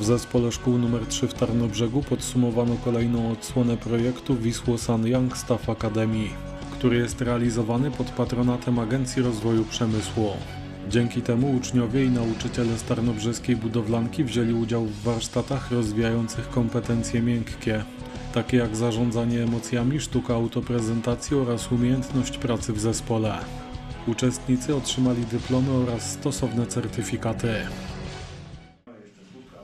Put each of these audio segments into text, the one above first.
W zespole szkół nr 3 w Tarnobrzegu podsumowano kolejną odsłonę projektu Wisło San Young Staff Academy, który jest realizowany pod patronatem Agencji Rozwoju Przemysłu. Dzięki temu uczniowie i nauczyciele z tarnobrzeskiej budowlanki wzięli udział w warsztatach rozwijających kompetencje miękkie, takie jak zarządzanie emocjami, sztuka autoprezentacji oraz umiejętność pracy w zespole. Uczestnicy otrzymali dyplomy oraz stosowne certyfikaty.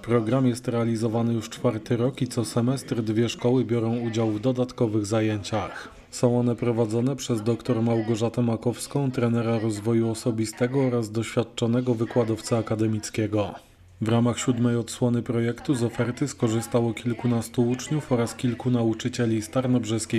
Program jest realizowany już czwarty rok i co semestr dwie szkoły biorą udział w dodatkowych zajęciach. Są one prowadzone przez dr Małgorzatę Makowską, trenera rozwoju osobistego oraz doświadczonego wykładowcę akademickiego. W ramach siódmej odsłony projektu z oferty skorzystało kilkunastu uczniów oraz kilku nauczycieli z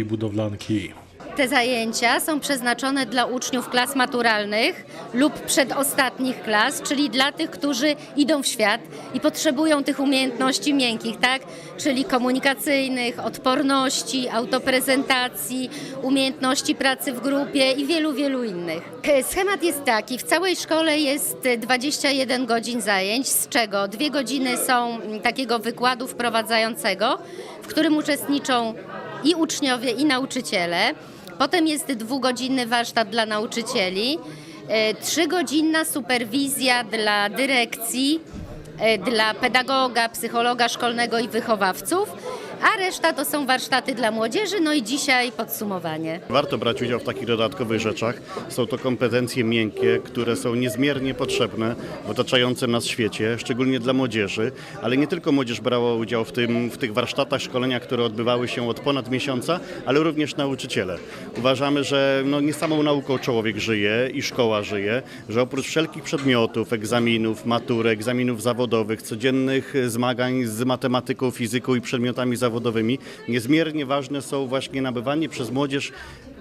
budowlanki. Te zajęcia są przeznaczone dla uczniów klas maturalnych lub przedostatnich klas, czyli dla tych, którzy idą w świat i potrzebują tych umiejętności miękkich, tak? Czyli komunikacyjnych, odporności, autoprezentacji, umiejętności pracy w grupie i wielu, wielu innych. Schemat jest taki, w całej szkole jest 21 godzin zajęć, z czego dwie godziny są takiego wykładu wprowadzającego, w którym uczestniczą i uczniowie, i nauczyciele. Potem jest dwugodzinny warsztat dla nauczycieli, e, trzygodzinna superwizja dla dyrekcji, e, dla pedagoga, psychologa szkolnego i wychowawców, a reszta to są warsztaty dla młodzieży, no i dzisiaj podsumowanie. Warto brać udział w takich dodatkowych rzeczach. Są to kompetencje miękkie, które są niezmiernie potrzebne w otaczającym nas świecie, szczególnie dla młodzieży, ale nie tylko młodzież brała udział w, tym, w tych warsztatach, szkoleniach, które odbywały się od ponad miesiąca, ale również nauczyciele. Uważamy, że no, nie samą nauką człowiek żyje i szkoła żyje, że oprócz wszelkich przedmiotów, egzaminów, matury, egzaminów zawodowych, codziennych zmagań z matematyką, fizyką i przedmiotami zawodowymi, niezmiernie ważne są właśnie nabywanie przez młodzież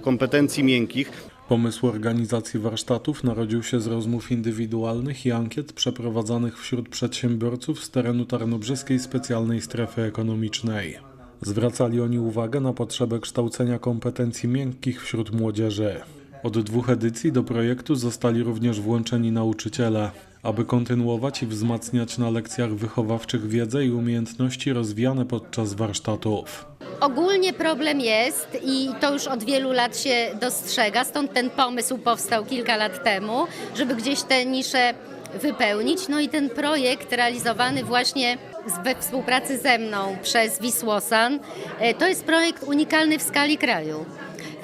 kompetencji miękkich, Pomysł organizacji warsztatów narodził się z rozmów indywidualnych i ankiet przeprowadzanych wśród przedsiębiorców z terenu Tarnobrzeskiej Specjalnej Strefy Ekonomicznej. Zwracali oni uwagę na potrzebę kształcenia kompetencji miękkich wśród młodzieży. Od dwóch edycji do projektu zostali również włączeni nauczyciele, aby kontynuować i wzmacniać na lekcjach wychowawczych wiedzę i umiejętności rozwijane podczas warsztatów. Ogólnie problem jest i to już od wielu lat się dostrzega, stąd ten pomysł powstał kilka lat temu, żeby gdzieś te nisze wypełnić. No i ten projekt realizowany właśnie we współpracy ze mną przez Wisłosan, e, to jest projekt unikalny w skali kraju.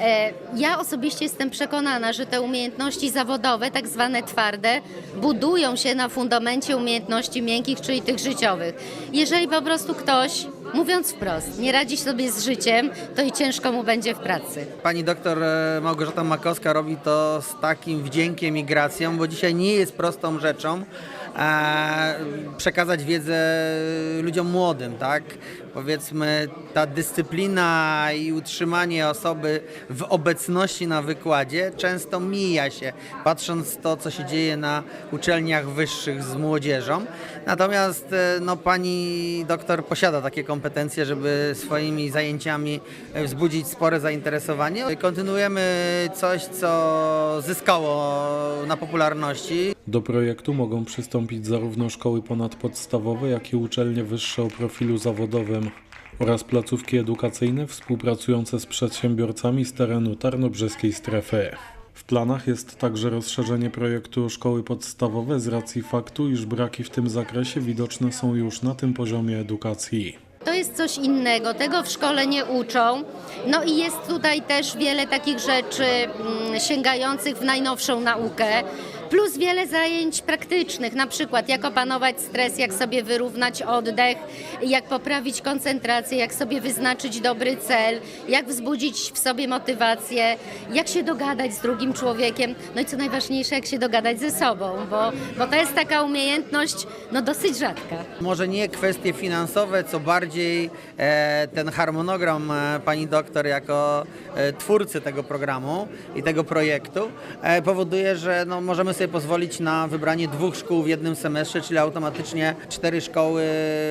E, Ja osobiście jestem przekonana, że te umiejętności zawodowe, tak zwane twarde, budują się na fundamencie umiejętności miękkich, czyli tych życiowych. Jeżeli po prostu ktoś, mówiąc wprost, nie radzi sobie z życiem, to i ciężko mu będzie w pracy. Pani doktor e, Małgorzata Makowska robi to z takim wdziękiem i gracją, bo dzisiaj nie jest prostą rzeczą przekazać wiedzę ludziom młodym, tak? Powiedzmy, ta dyscyplina i utrzymanie osoby w obecności na wykładzie często mija się, patrząc to, co się dzieje na uczelniach wyższych z młodzieżą. Natomiast e, no, pani doktor posiada takie kompetencje, żeby swoimi zajęciami e, wzbudzić spore zainteresowanie. Kontynuujemy coś, co zyskało na popularności. Do projektu mogą przystąpić zarówno szkoły ponadpodstawowe, jak i uczelnie wyższe o profilu zawodowym oraz placówki edukacyjne współpracujące z przedsiębiorcami z terenu tarnobrzeskiej strefy. W planach jest także rozszerzenie projektu szkoły podstawowe z racji faktu, iż braki w tym zakresie widoczne są już na tym poziomie edukacji. To jest coś innego, tego w szkole nie uczą. No i jest tutaj też wiele takich rzeczy mm, sięgających w najnowszą naukę, plus wiele zajęć praktycznych, na przykład jak opanować stres, jak sobie wyrównać oddech, jak poprawić koncentrację, jak sobie wyznaczyć dobry cel, jak wzbudzić w sobie motywację, jak się dogadać z drugim człowiekiem, no i co najważniejsze, jak się dogadać ze sobą, bo, bo to jest taka umiejętność no dosyć rzadka. Może nie kwestie finansowe, co bardziej e, ten harmonogram e, pani doktor jako e, twórcy tego programu i tego projektu e, powoduje, że no, możemy sobie pozwolić na wybranie dwóch szkół w jednym semestrze, czyli automatycznie cztery szkoły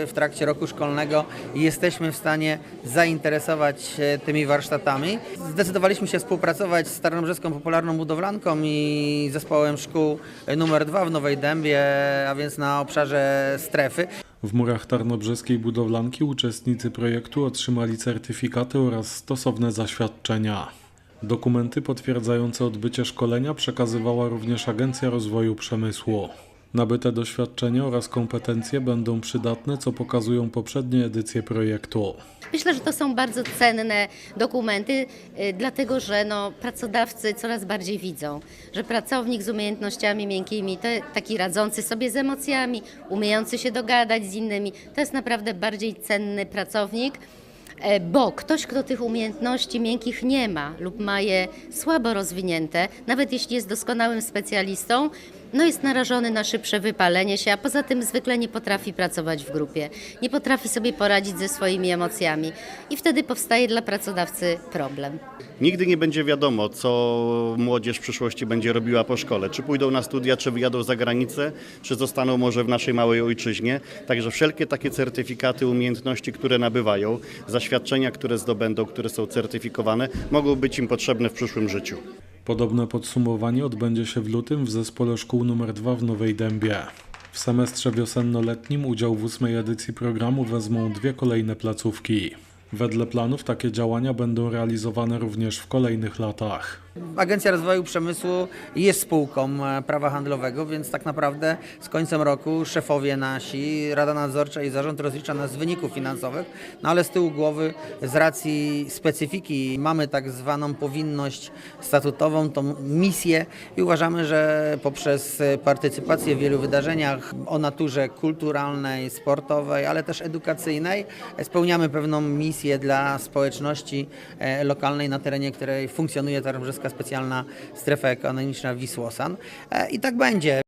w trakcie roku szkolnego i jesteśmy w stanie zainteresować tymi warsztatami. Zdecydowaliśmy się współpracować z Starobrzeską Popularną Budowlanką i zespołem szkół numer dwa w Nowej Dębie, a więc na obszarze strefy. W murach tarnobrzeskiej budowlanki uczestnicy projektu otrzymali certyfikaty oraz stosowne zaświadczenia. Dokumenty potwierdzające odbycie szkolenia przekazywała również Agencja Rozwoju Przemysłu. Nabyte doświadczenia oraz kompetencje będą przydatne, co pokazują poprzednie edycje projektu. Myślę, że to są bardzo cenne dokumenty, y, dlatego że no, pracodawcy coraz bardziej widzą, że pracownik z umiejętnościami miękkimi, taki radzący sobie z emocjami, umiejący się dogadać z innymi, to jest naprawdę bardziej cenny pracownik. E, Bo ktoś, kto tych umiejętności miękkich nie ma lub ma je słabo rozwinięte, nawet jeśli jest doskonałym specjalistą, no jest narażony na szybsze wypalenie się, a poza tym zwykle nie potrafi pracować w grupie, nie potrafi sobie poradzić ze swoimi emocjami i wtedy powstaje dla pracodawcy problem. Nigdy nie będzie wiadomo, co młodzież w przyszłości będzie robiła po szkole. Czy pójdą na studia, czy wyjadą za granicę, czy zostaną może w naszej małej ojczyźnie. Także wszelkie takie certyfikaty umiejętności, które nabywają, zaświadczenia, które zdobędą, które są certyfikowane, mogą być im potrzebne w przyszłym życiu. Podobne podsumowanie odbędzie się w lutym w Zespole Szkół nr 2 w Nowej Dębie. W semestrze wiosenno-letnim udział w ósmej edycji programu wezmą dwie kolejne placówki. Wedle planów takie działania będą realizowane również w kolejnych latach. Agencja Rozwoju Przemysłu jest spółką e, prawa handlowego, więc tak naprawdę z końcem roku szefowie nasi, Rada Nadzorcza i Zarząd rozlicza nas z wyników finansowych, no ale z tyłu głowy z racji specyfiki mamy tak zwaną powinność statutową, tą misję i uważamy, że poprzez partycypację w wielu wydarzeniach o naturze kulturalnej, sportowej, ale też edukacyjnej spełniamy pewną misję dla społeczności e, lokalnej, na terenie której funkcjonuje Tarnobrzeska Specjalna Strefa Ekonomiczna Wisłosan. E, I tak będzie.